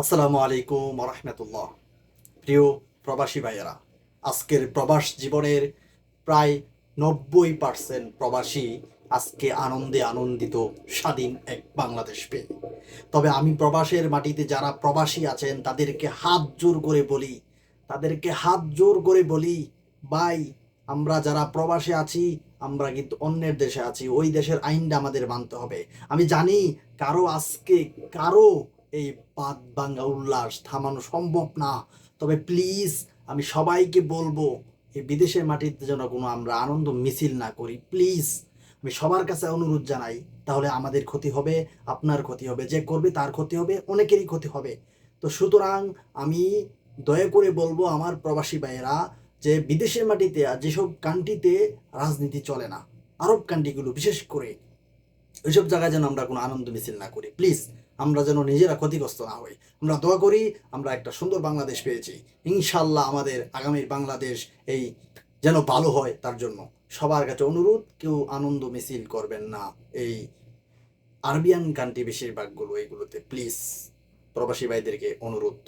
আসসালামু আলাইকুম রহমতুল্লাহ। প্রিয় প্রবাসী ভাইয়েরা, আজকের প্রবাস জীবনের প্রায় নব্বই পার্সেন্ট প্রবাসী আজকে আনন্দে আনন্দিত স্বাধীন এক বাংলাদেশ পেয়ে। তবে আমি প্রবাসের মাটিতে যারা প্রবাসী আছেন, তাদেরকে হাত জোর করে বলি, তাদেরকে হাত জোর করে বলি, ভাই, আমরা যারা প্রবাসে আছি, আমরা কিন্তু অন্যের দেশে আছি, ওই দেশের আইনটা আমাদের মানতে হবে। আমি জানি কারও আজকে কারও এই বাদ ভাঙ্গা উল্লাস থামানো সম্ভব না। তবে প্লিজ আমি সবাইকে বলব, এই বিদেশের মাটিতে যেন কোনো আমরা আনন্দ মিছিল না করি। প্লিজ আমি সবার কাছে অনুরোধ জানাই, তাহলে আমাদের ক্ষতি হবে, আপনার ক্ষতি হবে, যে করবে তার ক্ষতি হবে, অনেকেরই ক্ষতি হবে। তো সুতরাং আমি দয়া করে বলব আমার প্রবাসী ভাইয়েরা যে বিদেশের মাটিতে আর যেসব কান্ট্রিতে রাজনীতি চলে না, আরব কান্ট্রিগুলো বিশেষ করে ওইসব জায়গায় যেন আমরা কোনো আনন্দ মিছিল না করি। প্লিজ আমরা যেন নিজেরা ক্ষতিগ্রস্ত না হই। আমরা দোয়া করি, আমরা একটা সুন্দর বাংলাদেশ পেয়েছি। ইনশাল্লাহ আমাদের আগামীর বাংলাদেশ এই যেন ভালো হয়, তার জন্য সবার কাছে অনুরোধ, কেউ আনন্দ মিছিল করবেন না। এই আরবিয়ান কান্ট্রি বেশিরভাগগুলো এইগুলোতে প্লিজ প্রবাসী ভাইদেরকে অনুরোধ।